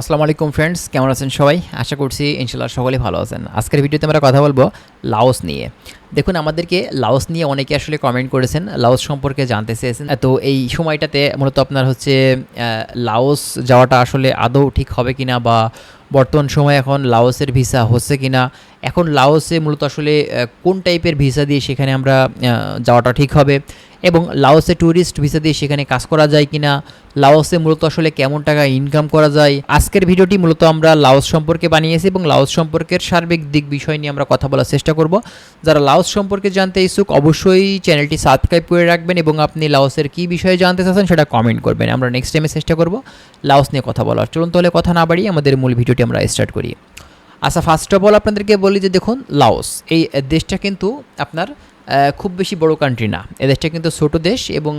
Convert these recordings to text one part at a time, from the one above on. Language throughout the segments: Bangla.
আসসালামু আলাইকুম ফ্রেন্ডস কেমন আছেন সবাই? আশা করছি ইনশাল্লাহ সকলেই ভালো আছেন। আজকের ভিডিওতে আমরা কথা বলব লাওস নিয়ে। দেখুন, আমাদেরকে লাওস নিয়ে অনেকে আসলে কমেন্ট করেছেন, লাওস সম্পর্কে জানতে চেয়েছেন। তো এই সময়টাতে মূলত আপনার হচ্ছে লাওস যাওয়াটা আসলে আদৌ ঠিক হবে কিনা বা বর্তমান সময়ে এখন লাওসের ভিসা হচ্ছে কিনা? এখন লাওসে মূলত আসলে কোন টাইপের ভিসা দিয়ে সেখানে আমরা যাওয়াটা ঠিক হবে? এবং লাওসে ট্যুরিস্ট ভিসা দিয়ে সেখানে কাজ করা যায় কিনা, লাওসে মূলত আসলে কেমন টাকা ইনকাম করা যায়, আজকের ভিডিওটি মূলত আমরা লাওস সম্পর্কে বানিয়েছি এবং লাওস সম্পর্কের সার্বিক দিক বিষয় নিয়ে আমরা কথা বলার চেষ্টা করব। যারা লাওস সম্পর্কে জানতে ইচ্ছুক, অবশ্যই চ্যানেলটি সাবস্ক্রাইব করে রাখবেন এবং আপনি লাওসের কী বিষয়ে জানতে চাচ্ছেন সেটা কমেন্ট করবেন। আমরা নেক্সট টাইমে চেষ্টা করব লাওস নিয়ে কথা বলার। চলুন তাহলে কথা না বাড়িয়ে আমাদের মূল ভিডিওটি আমরা স্টার্ট করি। আচ্ছা ফার্স্ট অফ অল আপনাদেরকে বলি যে দেখুন, লাওস, এই দেশটা কিন্তু আপনার খুব বেশি বড় কান্ট্রি না। এদেশটা কিন্তু ছোট দেশ এবং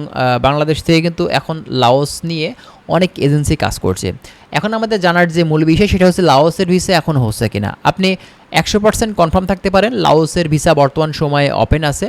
বাংলাদেশ থেকে কিন্তু এখন লাওস নিয়ে অনেক এজেন্সি কাজ করছে। এখন আমাদের জানার যে মূল বিষয় সেটা হচ্ছে লাওসের ভিসা এখন হচ্ছে কিনা। আপনি একশো পার্সেন্ট কনফার্ম থাকতে পারেন, লাওসের ভিসা বর্তমান সময়ে ওপেন আছে।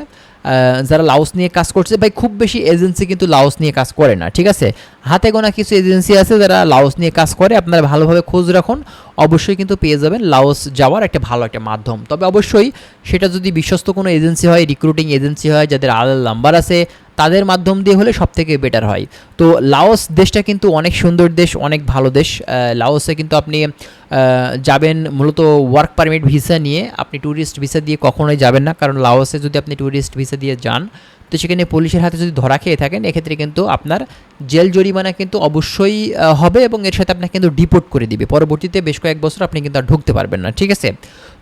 যারা লাওস নিয়ে কাজ করছে, ভাই খুব বেশি এজেন্সি কিন্তু লাওস নিয়ে কাজ করে না, ঠিক আছে? হাতে গোনা কিছু এজেন্সি আছে যারা লাওস নিয়ে কাজ করে, আপনারা ভালোভাবে খোঁজ রাখুন। অবশ্যই কিন্তু পেয়ে যাবেন লাওস যাওয়ার একটা ভালো একটা মাধ্যম। তবে অবশ্যই সেটা যদি বিশ্বস্ত কোনো এজেন্সি হয় রিক্রুটিং এজেন্সি হয়, যাদের আলাদা নাম্বার আছে তাদের মাধ্যম দিয়ে হলে সব থেকে বেটার হয়। তো লাওস দেশটা কিন্তু অনেক সুন্দর দেশ, অনেক ভালো দেশ। লাওসে কিন্তু আপনি যাবেন মূলত ওয়ার্ক পারমিট ভিসা নিয়ে। আপনি ট্যুরিস্ট ভিসা দিয়ে কখনোই যাবেন না, কারণ লাওসে যদি আপনি ট্যুরিস্ট ভিসা দিয়ে যান, তো সেখানে পুলিশের হাতে যদি ধরা খেয়ে থাকেন, এক্ষেত্রে কিন্তু আপনার জেল জরিমানা কিন্তু অবশ্যই হবে এবং এর সাথে আপনাকে কিন্তু ডিপোর্ট করে দিবে। পরবর্তীতে বেশ কয়েক বছর আপনি কিন্তু আর ঢুকতে পারবেন না, ঠিক আছে?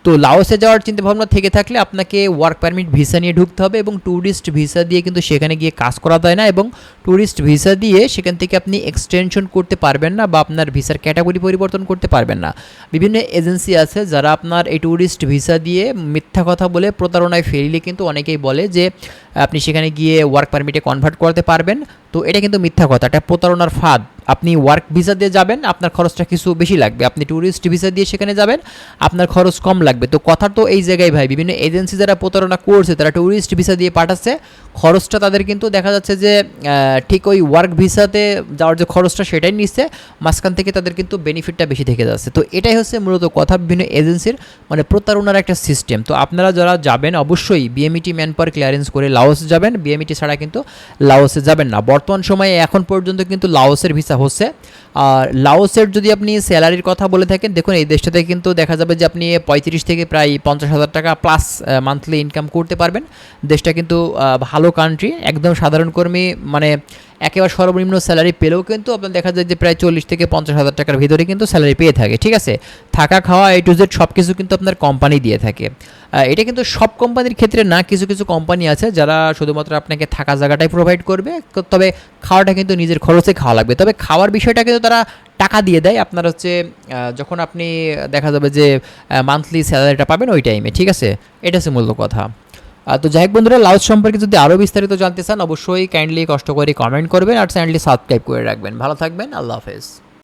তো লাওসে যাওয়ার চিন্তাভাবনা থেকে থাকলে আপনাকে ওয়ার্ক পারমিট ভিসা নিয়ে ঢুকতে হবে এবং ট্যুরিস্ট ভিসা দিয়ে কিন্তু সেখানে গিয়ে কাজ করা যায় না এবং ট্যুরিস্ট ভিসা দিয়ে সেখান থেকে আপনি এক্সটেনশন করতে পারবেন না বা আপনার ভিসার ক্যাটাগরি পরিবর্তন করতে পারবেন না। বিভিন্ন এজেন্সি আছে যারা আপনার এই ট্যুরিস্ট ভিসা দিয়ে মিথ্যা কথা বলে প্রতারণায় ফেরিলে কিন্তু অনেকেই বলে যে আপনি সেখানে গিয়ে ওয়ার্ক পারমিটে কনভার্ট করতে পারবেন। তো এটা কিন্তু মিথ্যা কথা, এটা প্রতারণার ফাঁদ। আপনি ওয়ার্ক ভিসা দিয়ে যাবেন, আপনার খরচটা কিছু বেশি লাগবে। আপনি ট্যুরিস্ট ভিসা দিয়ে সেখানে যাবেন, আপনার খরচ কম লাগবে। তো কথা তো এই জায়গায় ভাই, বিভিন্ন এজেন্সি যারা প্রতারণা করছে, তারা ট্যুরিস্ট ভিসা দিয়ে পাঠাচ্ছে। খরচটা তাদের কিন্তু দেখা যাচ্ছে যে ঠিক ওই ওয়ার্ক ভিসাতে যাওয়ার যে খরচটা সেটাই নিচ্ছে। মাঝখান থেকে তাদের কিন্তু বেনিফিটটা বেশি থেকে যাচ্ছে। তো এটাই হচ্ছে মূলত কথা বিভিন্ন এজেন্সির মানে প্রতারণার একটা সিস্টেম তো আপনারা যারা যাবেন, অবশ্যই বিএমইটি ম্যান পাওয়ার ক্লিয়ারেন্স করে লাওস যাবেন বিএমইটি ছাড়া কিন্তু লাওসে যাবেন না। বর্তমান সময়ে এখন পর্যন্ত কিন্তু লাওসের ভিসা হচ্ছে। আর লাওসের যদি আপনি স্যালারির কথা বলে থাকেন, দেখুন এই দেশটাতে কিন্তু দেখা যাবে যে আপনি পঁয়ত্রিশ থেকে প্রায় পঞ্চাশ হাজার টাকা প্লাস মান্থলি ইনকাম করতে পারবেন। দেশটা কিন্তু ভালো কান্ট্রি একদম সাধারণ কর্মী মানে একেবারে সর্বনিম্ন স্যালারি পেলেও কিন্তু আপনার দেখা যায় যে প্রায় চল্লিশ থেকে পঞ্চাশ হাজার টাকার ভিতরে কিন্তু স্যালারি পেয়ে থাকে, ঠিক আছে? থাকা, খাওয়া এ টু জেড সব কিছু কিন্তু আপনার কোম্পানি দিয়ে থাকে। এটা কিন্তু সব কোম্পানির ক্ষেত্রে না, কিছু কিছু কোম্পানি আছে যারা শুধুমাত্র আপনাকে থাকা জায়গাটাই প্রোভাইড করবে তবে খাওয়াটা কিন্তু নিজের খরচে খাওয়া লাগবে। তবে খাওয়ার বিষয়টা কিন্তু তারা টাকা দিয়ে দেয়। আপনার হচ্ছে যখন আপনি দেখা যাবে যে মান্থলি স্যালারিটা পাবেন ওই টাইমে ঠিক আছে? এটা হচ্ছে মূল কথা। তো যাই হোক বন্ধুরা লাউজ সম্পর্কে যদি আরও বিস্তারিত জানতে চান, অবশ্যই কাইন্ডলি কষ্ট করে কমেন্ট করবেন আর চ্যানেলটি সাবস্ক্রাইব করে রাখবেন। ভালো থাকবেন, আল্লাহ হাফেজ।